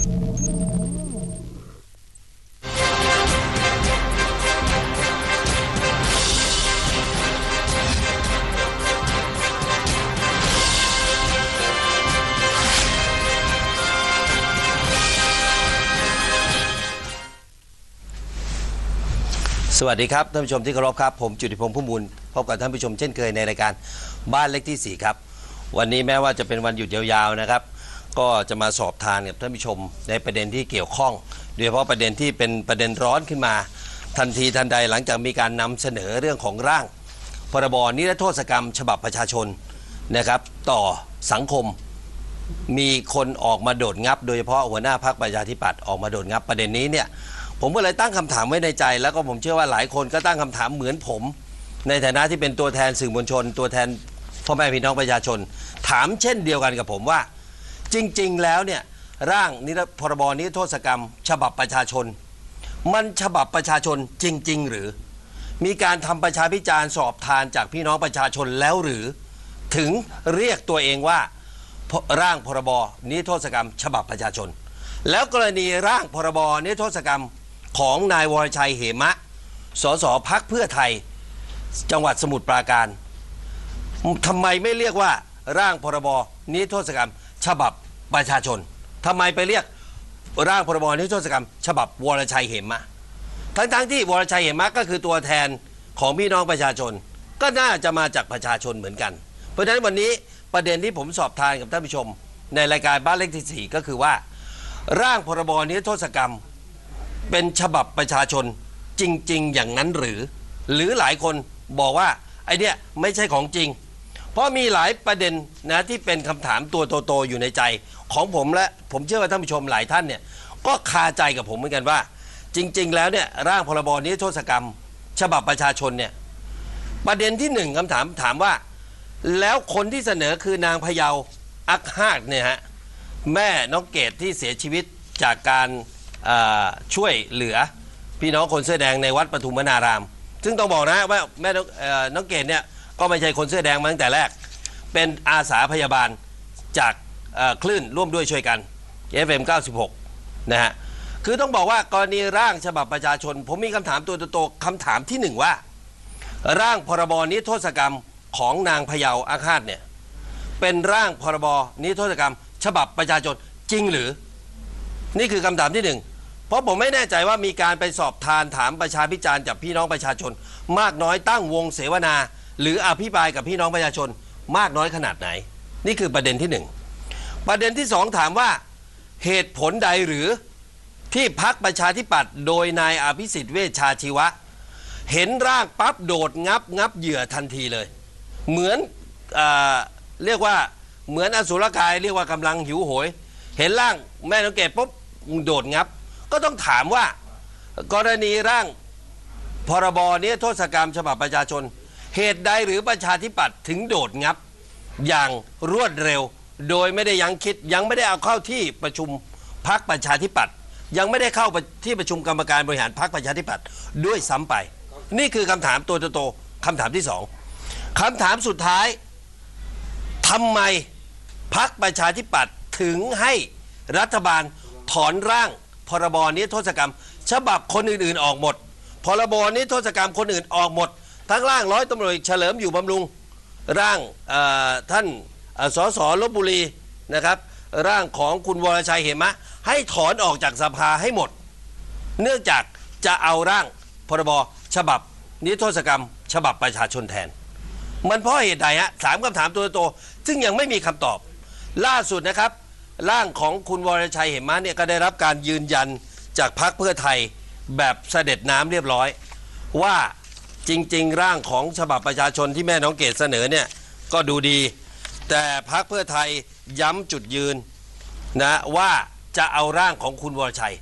สวัสดีครับท่านผู้ชมที่เคารพครับ ผมจุติพงษ์พุ่มบุญพบกับท่านผู้ชมเช่นเคยในรายการบ้านเล็กที่ 4 ครับ วันนี้แม้ว่าจะเป็นวันหยุดยาวๆนะครับ ก็จะมาสอบทานกับท่านผู้ชมในประเด็นที่เกี่ยวข้อง โดยเฉพาะประเด็นที่เป็นประเด็นร้อนขึ้นมา ทันทีทันใดหลังจากมีการนำเสนอเรื่องของร่าง พรบนิรโทษกรรม ฉบับประชาชนนะครับต่อสังคม มีคนออกมาโดดงับ โดยเฉพาะหัวหน้าพรรคประชาธิปัตย์ออกมาโดดงับประเด็นนี้เนี่ยผมก็เลยตั้งคำถามไว้ในใจ แล้วก็ผมเชื่อว่าหลายคนก็ตั้งคำถามเหมือนผม ในฐานะที่เป็นตัวแทนสื่อมวลชน ตัวแทนพ่อแม่พี่น้องประชาชน ถามเช่นเดียวกันกับผมว่า จริง ๆ แล้วเนี่ยร่างนิรพรบนิรโทษกรรม ฉบับประชาชน มันฉบับประชาชนจริง ๆ หรือ มีการทำประชาพิจารณ์สอบทานจากพี่น้องประชาชนแล้วหรือ ถึงเรียกตัวเองว่าร่างพรบนิรโทษกรรม ฉบับประชาชน แล้วกรณีร่างพรบนิรโทษกรรมของนายวรชัยเหมะ สสพักเพื่อไทย จังหวัดสมุทรปราการทำไมไม่เรียกว่าร่างพรบนิรโทษกรรม ฉบับ ประชาชนทำไมไปเรียกร่างพรบนิรโทษกรรม ฉบับวรชัยเหมะทั้งๆที่วรชัยเหมะก็คือตัวแทนของพี่น้องประชาชน ก็น่าจะมาจากประชาชนเหมือนกัน เพราะฉะนั้นวันนี้ประเด็นที่ผมสอบทานกับท่านผู้ชม ในรายการบ้านเลขที่ 4 ก็คือว่า ร่างพรบนิรโทษกรรม เป็นฉบับประชาชนจริง ๆ อย่างนั้นหรือ หรือหลายคนบอกว่าไอเนี้ยไม่ใช่ของจริง เพราะมีหลายประเด็นนะที่เป็นคำถามตัวโตๆอยู่ในใจ ของผมและผมเชื่อว่าท่านผู้ชมหลายท่านเนี่ยก็คาใจกับผมเหมือนกันว่า จริง ๆ แล้วเนี่ยร่างพรบนิรโทษกรรม ฉบับประชาชนเนี่ยประเด็นที่หนึ่งคำถามถามว่า แล้วคนที่เสนอคือนางพยาอักฮาดเนี่ยฮะแม่น้องเกดที่เสียชีวิตจากการช่วยเหลือ พี่น้องคนเสื้อแดงในวัดปทุมนาราม ซึ่งต้องบอกนะว่าแม่น้องเอ่น้องเกดเนี่ยก็ไม่ใช่คนเสื้อแดงมาตั้งแต่แรก เป็นอาสาพยาบาลจาก คลื่นร่วมด้วยช่วยกัน FM 96 นะฮะ คือต้องบอกว่ากรณีร่างฉบับประชาชน ผมมีคำถามตัวโตๆคำถามที่หนึ่งว่า ร่างพรบนิรโทษกรรมของนางพยาอาฆาตเนี่ย เป็นร่างพรบนิรโทษกรรม ฉบับประชาชนจริงหรือ นี่คือคำถามที่หนึ่งเพราะผมไม่แน่ใจว่ามีการไปสอบทานถามประชาพิจารณ์จากพี่น้องประชาชน มากน้อยตั้งวงเสวนา หรืออภิปรายกับพี่น้องประชาชน มากน้อยขนาดไหน นี่คือประเด็นที่หนึ่ง ประเด็นที่สองถามว่าเหตุผลใดหรือที่พักประชาธิปัตย์โดยนายอภิสิทธิ์เวชชาชีวะ เห็นร่างปั๊บโดดงับงับเหยื่อทันทีเลย เหมือนเอเรียกว่าเหมือนอสุรกายเรียกว่ากำลังหิวโหย เห็นร่างแม่น้องเกดปุ๊บโดดงับ ก็ต้องถามว่า กรณีร่างพรบนี้โทษกรรมฉบับประชาชน เหตุใดหรือประชาธิปัตย์ถึงโดดงับ อย่างรวดเร็ว โดยไม่ได้ยังคิดยังไม่ได้เอาเข้าที่ประชุมพักประชาธิปัตย์ยังไม่ได้เข้าที่ประชุมกรรมการบริหารพักประชาธิปัตย์ด้วยซ้ำไป นี่คือคำถามตัวโตๆคำถามที่สองคำถามสุดท้ายทำไมพักประชาธิปัตย์ถึงให้รัฐบาลถอนร่างพรบนี้โทษกรรม ฉบับคนอื่นๆออกหมด พรบนี้โทษกรรมคนอื่นออกหมด ทั้งร่างร้อยตำรวจเฉลิมอยู่บำรุงร่างท่าน สสลบบุรีนะครับ ร่างของคุณวรชัยเหมะ ให้ถอนออกจากสภาให้หมด เนื่องจากจะเอาร่างพรบฉบับ นิโทษกรรม ฉบับประชาชนแทน มันเพราะเหตุใดฮะสามคำถามตัวโต ซึ่งยังไม่มีคำตอบ ล่าสุดนะครับ ร่างของคุณวรชัยเหมะเนี่ยก็ได้รับการยืนยันจากพรรคเพื่อไทยแบบเสด็จน้ำเรียบร้อย ว่าจริง ๆ ร่างของฉบับประชาชนที่แม่น้องเกดเสนอเนี่ยก็ดูดี แต่พรรคเพื่อไทยย้ำจุดยืนนะว่าจะเอาร่างของคุณวรชัย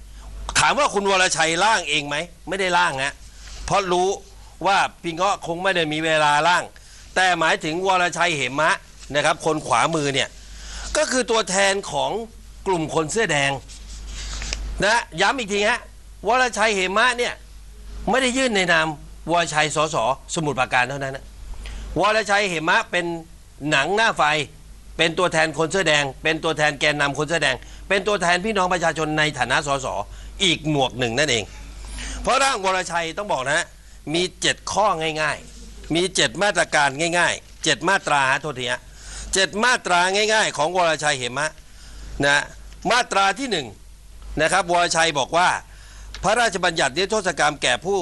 ถามว่าคุณวรชัยร่างเองไหม ไม่ได้ร่างฮะเพราะรู้ว่าปิงเงาะคงไม่ได้มีเวลาร่าง แต่หมายถึงวรชัยเหมะนะครับ คนขวามือเนี่ย ก็คือตัวแทนของกลุ่มคนเสื้อแดงนะย้ำอีกทีฮะวรชัยเหมะเนี่ยไม่ได้ยื่นในนามวรชัยสสสมุทรปราการเท่านั้นนะวรชัยเหมะเป็น หนังหน้าไฟ เป็นตัวแทนคนเสื้อแดง เป็นตัวแทนแกนนำคนเสื้อแดง เป็นตัวแทนพี่น้องประชาชนในฐานะสสอีกหมวกหนึ่งนั่นเอง เพราะร่างวรชัยต้องบอกนะมีเจ็ดข้อง่าย ๆ มีเจ็ดมาตรการง่ายๆเจ็ดมาตราฮะโทษทีฮะเจ็ดมาตราง่าย ๆ ของวรชัยเหมะนะมาตราที่หนึ่งนะครับวรชัยบอกว่า พระราชบัญญัตินิรโทษกรรมแก่ผู้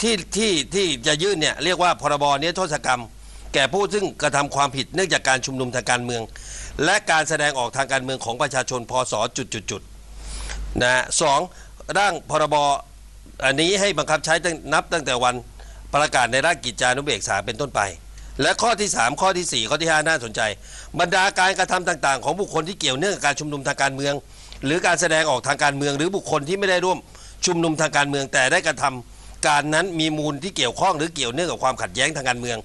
ที่ที่ที่จะยื่นเนี่ยเรียกว่าพรบนิรโทษกรรม แก่ผู้ซึ่งกระทำความผิดเนื่องจากการชุมนุมทางการเมือง และการแสดงออกทางการเมืองของประชาชนพศจุดจุดจุดนะสองร่างพรบอันนี้ให้บังคับใช้นับตั้งแต่วันประกาศในราชกิจจานุเบกษาเป็นต้นไป และข้อที่ 3 ข้อทีสี่4 ข้อที่ 5 น่าสนใจ บรรดาการกระทำต่าง ๆ ของบุคคลที่เกี่ยวเนื่องกับการชุมนุมทางการเมือง หรือการแสดงออกทางการเมือง หรือบุคคลที่ไม่ได้ร่วมชุมนุมทางการเมือง แต่ได้กระทำการนั้นมีมูลที่เกี่ยวข้องหรือเกี่ยวเนื่องกับความขัดแย้งทางการเมือง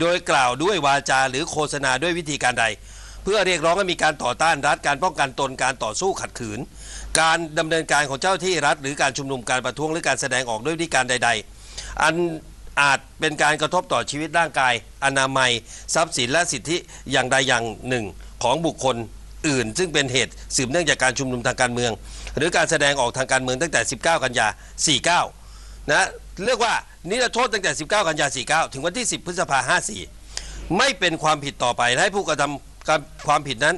โดยกล่าวด้วยวาจาหรือโฆษณาด้วยวิธีการใด เพื่อเรียกร้องให้มีการต่อต้านรัฐการป้องกันตนการต่อสู้ขัดขืน การดำเนินการของเจ้าที่รัฐ หรือการชุมนุมการประท้วงหรือการแสดงออกด้วยวิธีการใด ๆ อันอาจเป็นการกระทบต่อชีวิตร่างกาย อนามัย ทรัพย์สินและสิทธิอย่างใดอย่างหนึ่ง ของบุคคลอื่น ซึ่งเป็นเหตุสืบเนื่องจากการชุมนุมทางการเมือง หรือการแสดงออกทางการเมืองตั้งแต่ 19 กันยา49นะเรียกว่า นิรโทษตั้งแต่ 19 กันยา49 ถึงวันที่ 10 พฤษภา54 ไม่เป็นความผิดต่อไปและให้ผู้กระทำความผิดนั้น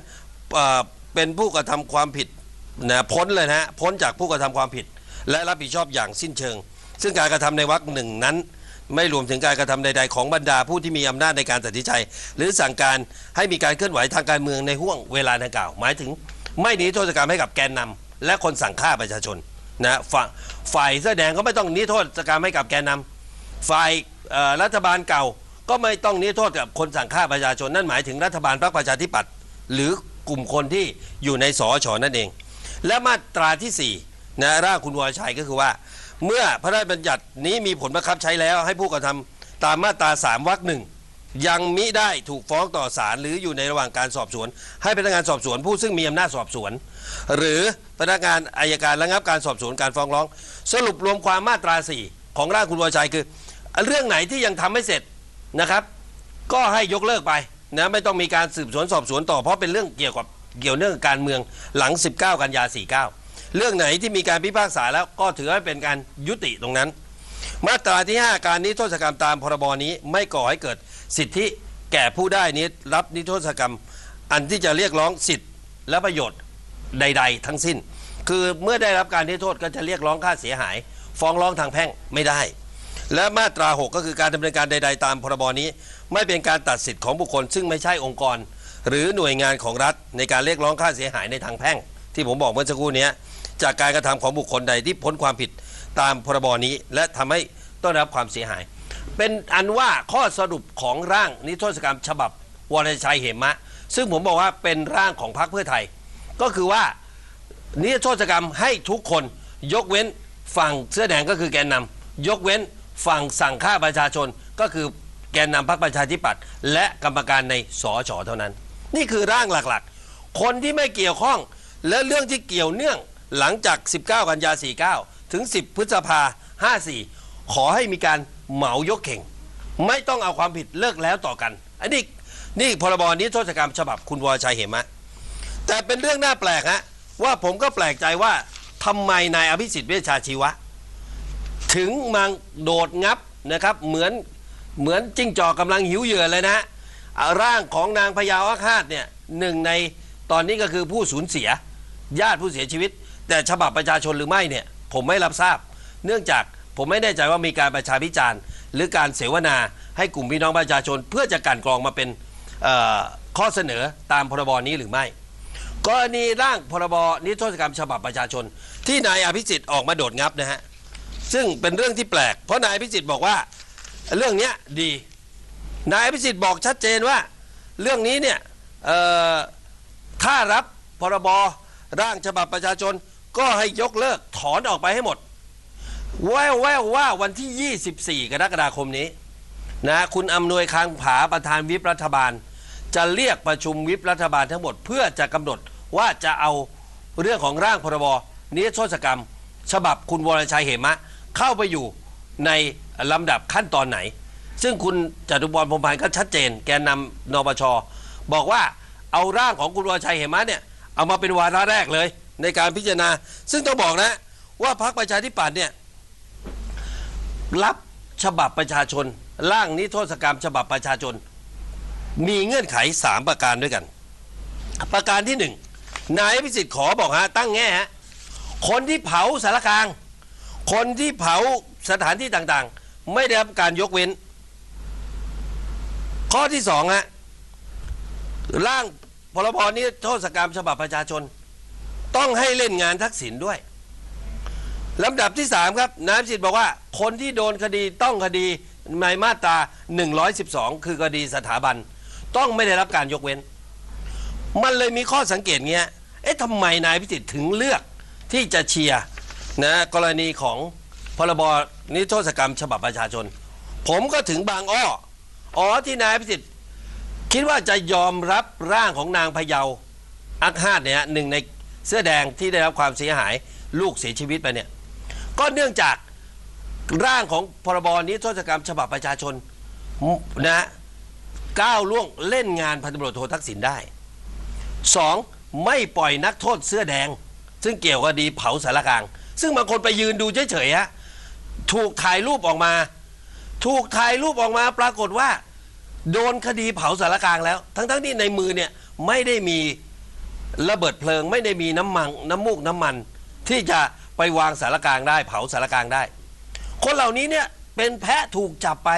เป็นผู้กระทำความผิดนะพ้นเลยนะฮะพ้นจากผู้กระทำความผิด และรับผิดชอบอย่างสิ้นเชิง ซึ่งการกระทำในวรรคหนึ่งนั้น ไม่รวมถึงการกระทำใด ๆ ของบรรดาผู้ที่มีอำนาจในการตัดสินใจ หรือสั่งการให้มีการเคลื่อนไหวทางการเมืองในห่วงเวลาดังกล่าวหมายถึง ไม่หนีโทษกรรมให้กับแกนนำและคนสั่งฆ่าประชาชนนะฝ่ายเสื้อแดงก็ไม่ต้องหนีโทษกรรมให้กับแกนนำ ฝ่ายรัฐบาลเก่าก็ไม่ต้องนีโทษกับคนสั่งฆ่าประชาชนนั่นหมายถึงรัฐบาลพรรคประชาธิปัตย์หรือกลุ่มคนที่อยู่ในสอชนั่นเอง และมาตราที่4นะร่างคุณวรชัยก็คือว่า เมื่อพระราชบัญญัตินี้มีผลบังคับใช้แล้ว ให้ผู้กระทำตามมาตรา3วรรคหนึ่งยังมิได้ถูกฟ้องต่อศาลหรืออยู่ในระหว่างการสอบสวน ให้พนักงานสอบสวนผู้ซึ่งมีอำนาจสอบสวน หรือพนักงานอายการระงับการสอบสวนการฟ้องร้อง สรุปรวมความมาตรา4ของร่างคุณวรชัยคือ เรื่องไหนที่ยังทำไม่เสร็จนะครับ ก็ให้ยกเลิกไปนะไม่ต้องมีการสืบสวนสอบสวนต่อเพราะเป็นเรื่องเกี่ยวกับเกี่ยวเนื่องกับการเมืองหลัง 19 กันยา 49 เรื่องไหนที่มีการพิพากษาแล้วก็ถือว่าเป็นการยุติตรงนั้น มาตราที่ 5 การนิโทษกรรมตามพรบนี้ไม่ก่อให้เกิดสิทธิแก่ผู้ได้นิรับนิโทษกรรม อันที่จะเรียกร้องสิทธิและประโยชน์ใด ๆ ทั้งสิ้น คือเมื่อได้รับการนิโทษก็จะเรียกร้องค่าเสียหาย ฟ้องร้องทางแพ่งไม่ได้ และมาตรา 6 ก็คือการดำเนินการใด ๆ ตามพรบนี้ ไม่เป็นการตัดสิทธิ์ของบุคคล ซึ่งไม่ใช่องค์กร หรือหน่วยงานของรัฐในการเรียกร้องค่าเสียหายในทางแพ่ง ที่ผมบอกเมื่อสักครู่นี้จากการกระทำของบุคคลใดที่พ้นความผิดตามพรบนี้ และทำให้ต้องรับความเสียหาย เป็นอันว่าข้อสรุปของร่างนิรโทษกรรม ฉบับวรชัยเหมะ ซึ่งผมบอกว่าเป็นร่างของพรรคเพื่อไทย ก็คือว่านิรโทษกรรมให้ทุกคนยกเว้นฝั่งเสื้อแดงก็คือแกนนำยกเว้น ฝั่งสั่งฆ่าประชาชนก็คือแกนนำพรรคประชาธิปัตย์และกรรมการในสอชอเท่านั้น นี่คือร่างหลักๆ คนที่ไม่เกี่ยวข้อง และเรื่องที่เกี่ยวเนื่องหลังจาก 19 กันยา 49 ถึง 10 พฤษภา 54 ขอให้มีการเหมายกเข่ง ไม่ต้องเอาความผิดเลิกแล้วต่อกัน อันนี้นี่พรบนี้โทษกรรมฉบับคุณวรชัยเหมะ แต่เป็นเรื่องน่าแปลกฮะว่าผมก็แปลกใจว่าทำไมนายอภิสิทธิ์เวชชาชีวะ ถึงมาโดดงับนะครับ เหมือนเหมือนจิ้งจอกกำลังหิวเหยื่อเลยนะร่างของนางพยาวอาคาตเนี่ยหนึ่งในตอนนี้ก็คือผู้สูญเสีย ญาติผู้เสียชีวิต แต่ฉบับประชาชนหรือไม่เนี่ยผมไม่รับทราบ เนื่องจากผมไม่แน่ใจว่ามีการประชาพิจารณ์ หรือการเสวนาให้กลุ่มพี่น้องประชาชน เพื่อจะกันกรองมาเป็นข้อเสนอตามพรบนี้หรือไม่ กรณีร่างพรบนิรโทษกรรมฉบับประชาชน ที่นายอภิสิทธิ์ออกมาโดดงับนะฮะ ซึ่งเป็นเรื่องที่แปลก เพราะนายอภิสิทธิ์บอกว่า เรื่องนี้ดี นายอภิสิทธิ์บอกชัดเจนว่า เรื่องนี้เนี่ยถ้ารับพรบร่างฉบับประชาชนก็ให้ยกเลิกถอนออกไปให้หมด แววแววว่าวันที่ 24 กรกฎาคมนี้นะคุณอำนวยคางผาประธานวิปรัฐบาล จะเรียกประชุมวิปรัฐบาลทั้งหมด เพื่อจะกำหนดว่าจะเอาเรื่องของร่างพรบนิรโทษกรรม ฉบับคุณวรชัยเหมะ เข้าไปอยู่ในลำดับขั้นตอนไหน ซึ่งคุณจตุพรพรหมพันธ์ก็ชัดเจน แกนนำนปชบอกว่าเอาร่างของคุณวรชัยเหมะเนี่ยเอามาเป็นวาระแรกเลย ในการพิจารณา ซึ่งต้องบอกนะว่าพรรคประชาธิปัตย์เนี่ยรับฉบับประชาชน ร่างนิโทษกรรมฉบับประชาชน มีเงื่อนไข 3 ประการด้วยกัน ประการที่หนึ่งนายพิสิทธิ์ขอบอกฮะตั้งแง่ฮะคนที่เผาสารกลาง คนที่เผาสถานที่ต่างๆ ไม่ได้รับการยกเว้น ข้อที่สองฮะร่างพรบนี้โทษกรรมฉบับประชาชน ต้องให้เล่นงานทักษิณด้วยลำดับที่สามครับนายพิสิทธิ์บอกว่า คนที่โดนคดีต้องคดีในมาตรา 112 คือคดีสถาบัน ต้องไม่ได้รับการยกเว้น มันเลยมีข้อสังเกตเงี้ย เอ๊ะทำไมนายพิสิทธิ์ถึงเลือกที่จะเชียร์ นะกรณีของพรบนิรโทษกรรมฉบับประชาชน ผมก็ถึงบางอ้ออ๋อที่นายพิสิทธิ์คิดว่าจะยอมรับร่างของนางพะเยาอักฮาดเนี่ยหนึ่งในเสื้อแดงที่ได้รับความเสียหายลูกเสียชีวิตไปเนี่ยก็เนื่องจากร่างของพรบนิรโทษกรรมฉบับประชาชนนะก้าวล่วงเล่นงานพันตำรวจโททักษิณได้สองไม่ปล่อยนักโทษเสื้อแดง ซึ่งเกี่ยวกับดีเผาสารกลาง ซึ่งบางคนไปยืนดูเฉยๆฮะถูกถ่ายรูปออกมา ถูกถ่ายรูปออกมาปรากฏว่า โดนคดีเผาสารกลางแล้ว ทั้งๆที่ในมือเนี่ยไม่ได้มีระเบิดเพลิง ไม่ได้มีน้ำมันน้ำมูกน้ำมัน ที่จะไปวางสารกลางได้ เผาสารกลางได้ คนเหล่านี้เนี่ยเป็นแพะถูกจับไป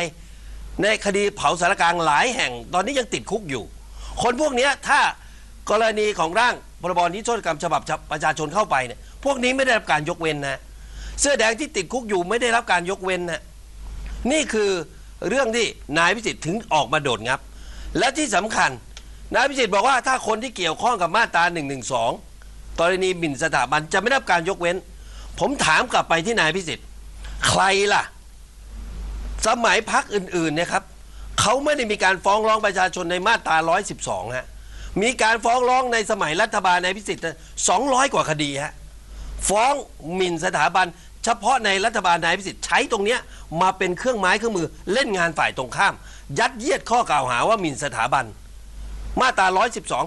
ในคดีเผาสารกลางหลายแห่ง ตอนนี้ยังติดคุกอยู่ คนพวกนี้ถ้ากรณีของร่างพรบนิรโทษกรรมฉบับประชาชนเข้าไปเนี่ย พวกนี้ไม่ได้รับการยกเว้นนะ เสื้อแดงที่ติดคุกอยู่ไม่ได้รับการยกเว้นนะ นี่คือเรื่องที่นายพิสิทธิ์ถึงออกมาโดดงับ และที่สำคัญ นายพิสิทธิ์บอกว่าถ้าคนที่เกี่ยวข้องกับมาตรา1นึกรณีหมิ่นสถาบันจะไม่ได้รับการยกเว้น ผมถามกลับไปที่นายพิสิทธิ์ ใครล่ะ สมัยพักอื่นๆเนี่ยครับเขาไม่ได้มีการฟ้องร้องประชาชนในมาตรา 112 ฮะ มีการฟ้องร้องในสมัยรัฐบาลนายพิสิทธิ์ 200 กว่าคดีฮะ ฟ้องหมิ่นสถาบัน เฉพาะในรัฐบาลนายพิสิทธิ์ใช้ตรงเนี้ยมาเป็นเครื่องไม้เครื่องมือเล่นงานฝ่ายตรงข้าม ยัดเยียดข้อกล่าวหาว่าหมิ่นสถาบัน มาตรา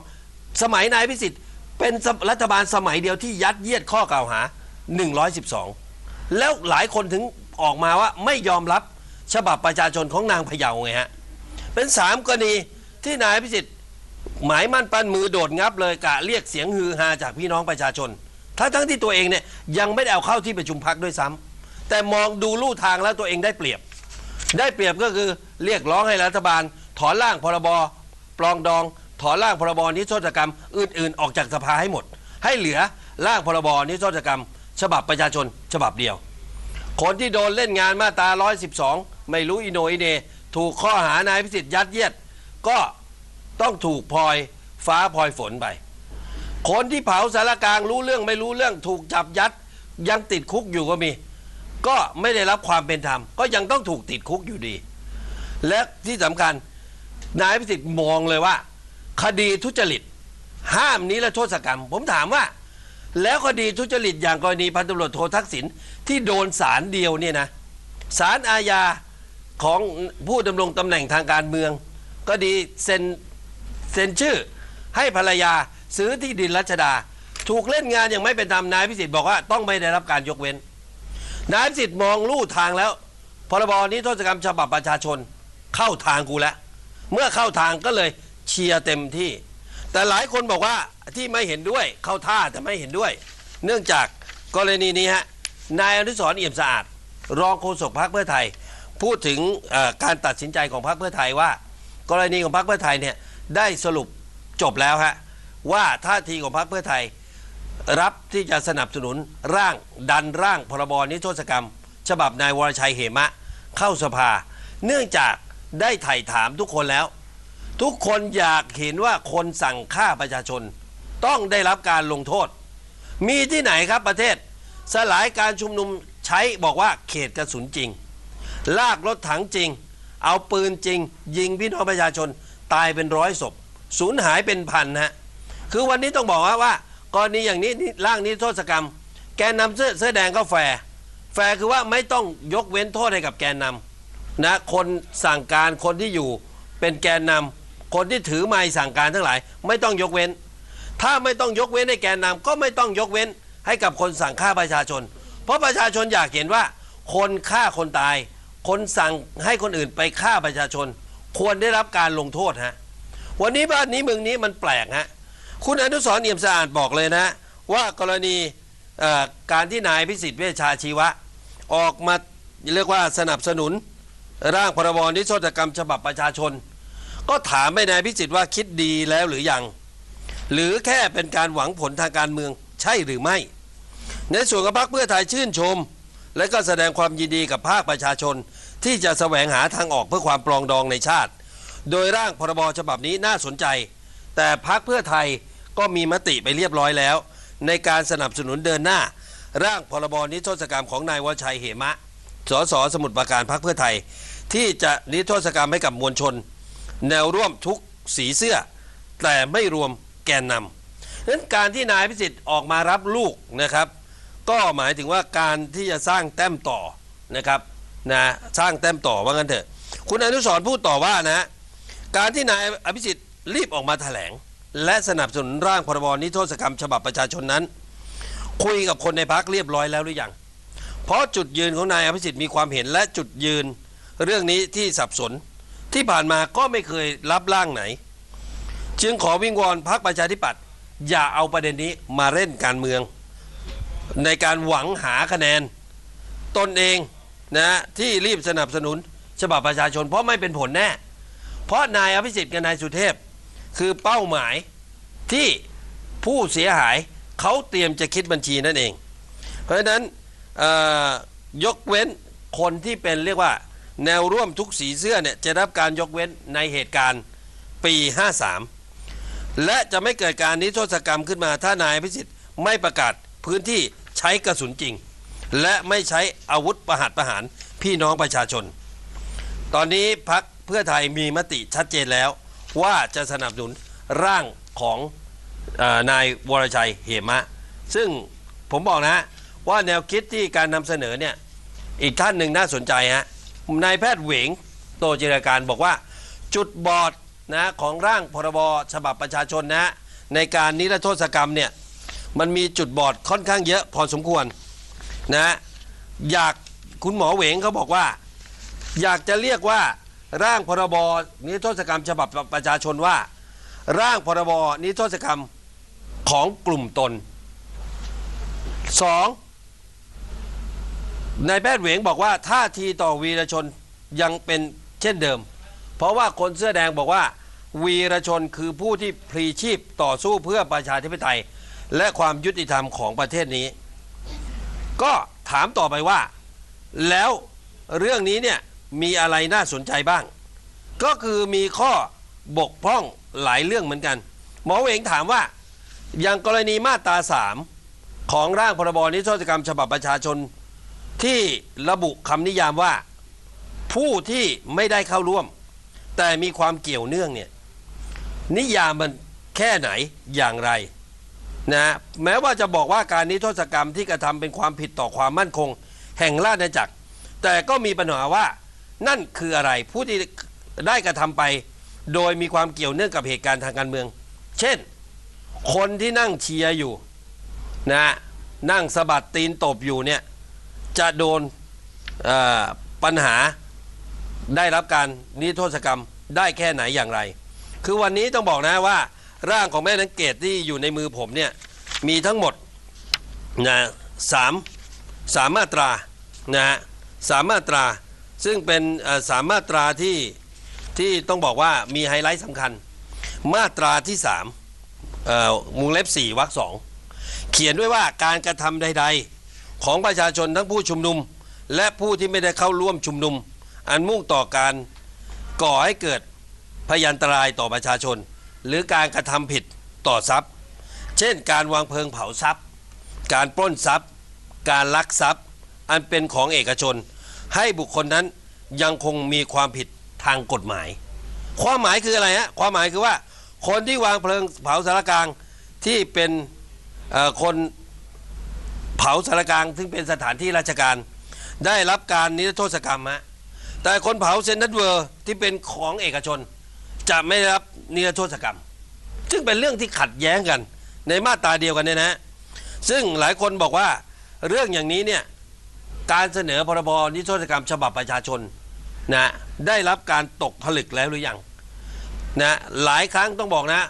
112 สมัยนายพิสิทธิ์เป็นรัฐบาลสมัยเดียวที่ยัดเยียดข้อกล่าวหา 112 แล้วหลายคนถึงออกมาว่าไม่ยอมรับฉบับประชาชนของนางพะเยาไงฮะ เป็นสามกรณีที่นายพิสิทธิ์หมายมั่นปั้นมือโดดงับเลยกะเรียกเสียงฮือฮาจากพี่น้องประชาชน ทั้งทั้งที่ตัวเองเนี่ยยังไม่ได้เอาเข้าที่ประชุมพักด้วยซ้ำแต่มองดูลู่ทางแล้วตัวเองได้เปรียบ ได้เปรียบก็คือเรียกร้องให้รัฐบาล ถอนร่างพรบปลองดอง ถอนร่างพรบนิรโทษกรรม อื่นๆ ออกจากสภาให้หมด ให้เหลือร่างพรบนิรโทษกรรม ฉบับประชาชนฉบับเดียว คนที่โดนเล่นงานมาตรา 112 ไม่รู้อิโนอิเน ถูกข้อหานายพิสิทธิ์ยัดเยียด ก็ต้องถูกพลอยฟ้าพลอยฝนไป คนที่เผาสารกลางรู้เรื่องไม่รู้เรื่องถูกจับยัด ยังติดคุกอยู่ก็มี ก็ไม่ได้รับความเป็นธรรม ก็ยังต้องถูกติดคุกอยู่ดี และที่สำคัญนายพิสิทธิ์มองเลยว่า คดีทุจริต ห้ามนิรโทษกรรม ผมถามว่า แล้วคดีทุจริตอย่างกรณีพันตำรวจโททักษิณที่โดนสารเดียวเนี่ยนะสารอาญาของผู้ดำรงตำแหน่งทางการเมือง ก็ดีเซ็นเซ็นชื่อให้ภรรยา ซื้อที่ดินรัชดา ถูกเล่นงานอย่างไม่เป็นธรรมนายพิสิทธิ์บอกว่าต้องไม่ได้รับการยกเว้น นายพิสิทธิ์มองลู่ทางแล้วพรบนี้โทษกรรมฉบับประชาชนเข้าทางกูแล้วเมื่อเข้าทางก็เลยเชียร์เต็มที่ แต่หลายคนบอกว่าที่ไม่เห็นด้วยเข้าท่าแต่ไม่เห็นด้วย เนื่องจากกรณีนี้ฮะนายอนุสรเอี่ยมสะอาด รองโฆษกพรรคเพื่อไทย พูดถึงการตัดสินใจของพรรคเพื่อไทยว่า กรณีของพรรคเพื่อไทยเนี่ยได้สรุปจบแล้วฮะ ว่าท่าทีของพรรคเพื่อไทย รับที่จะสนับสนุนร่างดันร่างพรบนิรโทษกรรม ฉบับนายวรชัยเหมะ เข้าสภา เนื่องจากได้ไถ่ถามทุกคนแล้ว ทุกคนอยากเห็นว่าคนสั่งฆ่าประชาชน ต้องได้รับการลงโทษ มีที่ไหนครับประเทศ สลายการชุมนุมใช้บอกว่าเขตกระสุนจริง ลากรถถังจริง เอาปืนจริง ยิงพี่น้องประชาชนตายเป็นร้อยศพสูญหายเป็นพันฮะ คือวันนี้ต้องบอกว่าว่ากรณีอย่างนี้นี่ร่างนี้โทษกรรม แกนนำเสื้อเสื้อแดงก็แฟร์แฟร์คือว่าไม่ต้องยกเว้นโทษให้กับแกนนำนะคนสั่งการคนที่อยู่เป็นแกนนำคนที่ถือไม้สั่งการทั้งหลาย ไม่ต้องยกเว้น ถ้าไม่ต้องยกเว้นให้แกนนำก็ไม่ต้องยกเว้นให้กับคนสั่งฆ่าประชาชน เพราะประชาชนอยากเห็นว่า คนฆ่าคนตาย คนสั่งให้คนอื่นไปฆ่าประชาชน ควรได้รับการลงโทษฮะวันนี้บ้านนี้เมืองนี้มันแปลกฮะ คุณอนุสร์เอี่ยมสะอาดบอกเลยนะ ว่ากรณีการที่นายพิสิทธิ์เวชชาชีวะ ออกมาเรียกว่าสนับสนุน ร่างพรบนิรโทษกรรมฉบับประชาชน ก็ถามไม่นายพิสิทธิ์ว่าคิดดีแล้วหรือยัง หรือแค่เป็นการหวังผลทางการเมืองใช่หรือไม่ ในส่วนของพรรคเพื่อไทยชื่นชม และก็แสดงความยินดีกับภาคประชาชน ที่จะแสวงหาทางออกเพื่อความปรองดองในชาติ โดยร่างพรบฉบับนี้น่าสนใจ แต่พรรคเพื่อไทย ก็มีมติไปเรียบร้อยแล้ว ในการสนับสนุนเดินหน้า ร่างพรบนิรโทษกรรมของนายวชัยเหมะ สสสมุทรปราการพรรคเพื่อไทย ที่จะนิรโทษกรรมให้กับมวลชน แนวร่วมทุกสีเสื้อ แต่ไม่รวมแกนนำนั้นการที่นายพิสิทธิ์ออกมารับลูกนะครับ ก็หมายถึงว่าการที่จะสร้างแต้มต่อนะครับนะสร้างแต้มต่อว่างั้นเถอะ คุณอนุสรพูดต่อว่านะ การที่นายอภิสิทธิ์รีบออกมาแถลง และสนับสนุนร่างพรบนิรโทษกรรมฉบับประชาชนนั้น คุยกับคนในพักเรียบร้อยแล้วหรือยังเพราะจุดยืนของนายอภิสิทธิ์มีความเห็นและจุดยืนเรื่องนี้ที่สับสนที่ผ่านมาก็ไม่เคยรับร่างไหน จึงขอวิงวอนพักประชาธิปัตย์อย่าเอาประเด็นนี้มาเล่นการเมือง ในการหวังหาคะแนน ตนเองนะที่รีบสนับสนุนฉบับประชาชนเพราะไม่เป็นผลแน่ เพราะนายอภิสิทธิ์กับนายสุเทพ คือเป้าหมายที่ผู้เสียหายเขาเตรียมจะคิดบัญชีนั่นเอง เพราะฉะนั้นยกเว้นคนที่เป็นเรียกว่าแนวร่วมทุกสีเสื้อเนี่ยจะรับการยกเว้นในเหตุการณ์ปี 53 และจะไม่เกิดการนิรโทษกรรมขึ้นมาถ้านายอภิสิทธิ์ไม่ประกาศพื้นที่ใช้กระสุนจริง และไม่ใช้อาวุธประหัตประหารพี่น้องประชาชน ตอนนี้พักเพื่อไทยมีมติชัดเจนแล้ว ว่าจะสนับสนุนร่างของออนายวรชัยเหมะ ซึ่งผมบอกนะว่าแนวคิดที่การนำเสนอเนี่ยอีกท่านหนึ่งน่าสนใจฮะนายแพทย์เหวงโตจิรการบอกว่า จุดบอดนะของร่างพรบฉบับประชาชนนะในการนิรโทษกรรมเนี่ยมันมีจุดบอดค่อนข้างเยอะพอสมควรนะอยากคุณหมอเหวงเขาบอกว่า อยากจะเรียกว่า ร่างพรบนิรโทษกรรมฉบับประชาชนว่า ร่างพรบนิรโทษกรรมของกลุ่มตนสองนายแพทย์เหวงบอกว่าท่าทีต่อวีรชนยังเป็นเช่นเดิม เพราะว่าคนเสื้อแดงบอกว่า วีรชนคือผู้ที่พลีชีพต่อสู้เพื่อประชาธิปไตย และความยุติธรรมของประเทศนี้ ก็ถามต่อไปว่า แล้วเรื่องนี้เนี่ย มีอะไรน่าสนใจบ้าง ก็คือมีข้อบกพร่องหลายเรื่องเหมือนกัน หมอเวงถามว่า อย่างกรณีมาตราสามของร่างพรบนิรโทษกรรมฉบับประชาชน ที่ระบุคำนิยามว่า ผู้ที่ไม่ได้เข้าร่วม แต่มีความเกี่ยวเนื่องเนี่ยนิยามมันแค่ไหนอย่างไรนะแม้ว่าจะบอกว่าการนิรโทษกรรมที่กระทำเป็นความผิดต่อความมั่นคง แห่งราชอาณาจักร แต่ก็มีปัญหาว่า นั่นคืออะไรผู้ที่ได้กระทำไป โดยมีความเกี่ยวเนื่องกับเหตุการณ์ทางการเมือง เช่น คนที่นั่งเชียร์อยู่นะนั่งสะบัดตีนตบอยู่เนี่ยจะโดนปัญหาได้รับการนิรโทษกรรมได้แค่ไหนอย่างไร คือวันนี้ต้องบอกนะว่า ร่างของแม่นังเกตที่อยู่ในมือผมเนี่ยมีทั้งหมดนะสามสามมาตรานะฮะสามมาตรา ซึ่งเป็นสามมาตราที่ที่ต้องบอกว่ามีไฮไลท์สำคัญ มาตราที่สามเอ่อวงเล็บสี่วรรคสองเขียนด้วยว่าการกระทำใด ๆ ของประชาชนทั้งผู้ชุมนุม และผู้ที่ไม่ได้เข้าร่วมชุมนุม อันมุ่งต่อการก่อให้เกิดพยันตรายต่อประชาชน หรือการกระทำผิดต่อทรัพย์ เช่น การวางเพลิงเผาทรัพย์ การปล้นทรัพย์ การลักทรัพย์ อันเป็นของเอกชน ให้บุคคลนั้นยังคงมีความผิดทางกฎหมาย ความหมายคืออะไรฮะความหมายคือว่า คนที่วางเพลิงเผาสารกลางที่เป็นคนเผาสารกลางซึ่งเป็นสถานที่ราชการ ได้รับการนิรโทษกรรมฮะแต่คนเผาเซนนัตเวอร์ที่เป็นของเอกชน จะไม่ได้รับนิรโทษกรรม ซึ่งเป็นเรื่องที่ขัดแย้งกันในมาตราเดียวกันเนี่ยนะซึ่งหลายคนบอกว่าเรื่องอย่างนี้เนี่ย การเสนอพรบนิรโทษกรรมฉบับประชาชนนะได้รับการตกผลึกแล้วหรือยังนะหลายครั้งต้องบอกนะ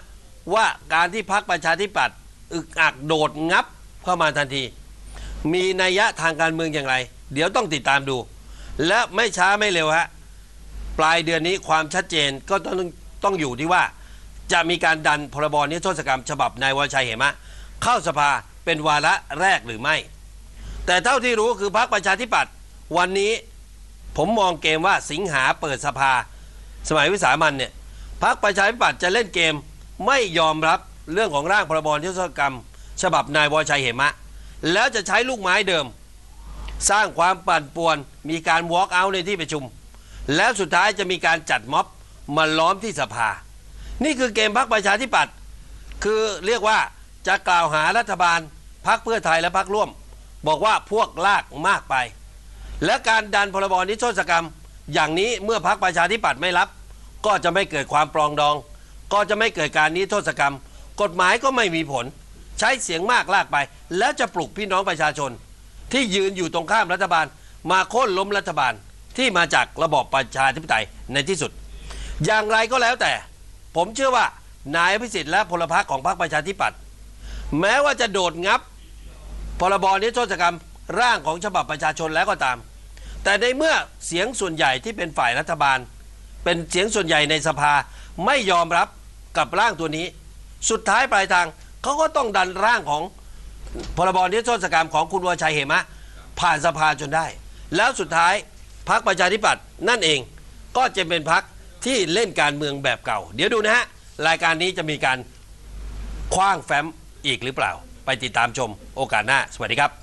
ว่าการที่พักประชาธิปัตย์อึกอักโดดงับเข้ามาทันที มีนัยยะทางการเมืองอย่างไร เดี๋ยวต้องติดตามดู และไม่ช้าไม่เร็วฮะปลายเดือนนี้ความชัดเจนก็ต้องต้องอยู่ที่ว่า จะมีการดันพรบนิรโทษกรรมฉบับนายวรชัยเหมะ เข้าสภาเป็นวาระแรกหรือไม่ แต่เท่าที่รู้คือพรรคประชาธิปัตย์วันนี้ผมมองเกมว่าสิงหาเปิดสภา สมัยวิสามันเนี่ยพรรคประชาธิปัตย์จะเล่นเกมไม่ยอมรับเรื่องของร่างพรบนิรโทษกรรม ฉบับนายวชัยเหมะ แล้วจะใช้ลูกไม้เดิม สร้างความปั่นป่วน มีการ walk out ในที่ประชุม แล้วสุดท้ายจะมีการจัดม็อบมาล้อมที่สภา นี่คือเกมพรรคประชาธิปัตย์คือเรียกว่าจะกล่าวหารัฐบาลพรรคเพื่อไทยและพรรคร่วม บอกว่าพวกลากมากไป และการดันพรบนิรโทษกรรม อย่างนี้เมื่อพรรคประชาธิปัตย์ไม่รับ ก็จะไม่เกิดความปรองดอง ก็จะไม่เกิดการนิรโทษกรรม กฎหมายก็ไม่มีผล ใช้เสียงมากลากไป แล้วจะปลุกพี่น้องประชาชน ที่ยืนอยู่ตรงข้ามรัฐบาล มาโค่นล้มรัฐบาลที่มาจากระบอบประชาธิปไตยในที่สุด อย่างไรก็แล้วแต่ ผมเชื่อว่านายอภิสิทธิ์และพลพรรคของพรรคประชาธิปัตย์แม้ว่าจะโดดงับ รบนิรโทษกรรมร่างของฉบับประชาชนแล้วก็ตาม แต่ในเมื่อเสียงส่วนใหญ่ที่เป็นฝ่ายรัฐบาล เป็นเสียงส่วนใหญ่ในสภาไม่ยอมรับกับร่างตัวนี้ สุดท้ายปลายทางเขาก็ต้องดันร่างของพรบนิรโทษกรรมของคุณวชัยเหมะ ผ่านสภาจนได้ แล้วสุดท้ายพรรคประชาธิปัตย์นั่นเองก็จะเป็นพรรคที่เล่นการเมืองแบบเก่า เดี๋ยวดูนะฮะ รายการนี้จะมีการคว้างแฟ้มอีกหรือเปล่า ไปติดตามชมโอกาสหน้า สวัสดีครับ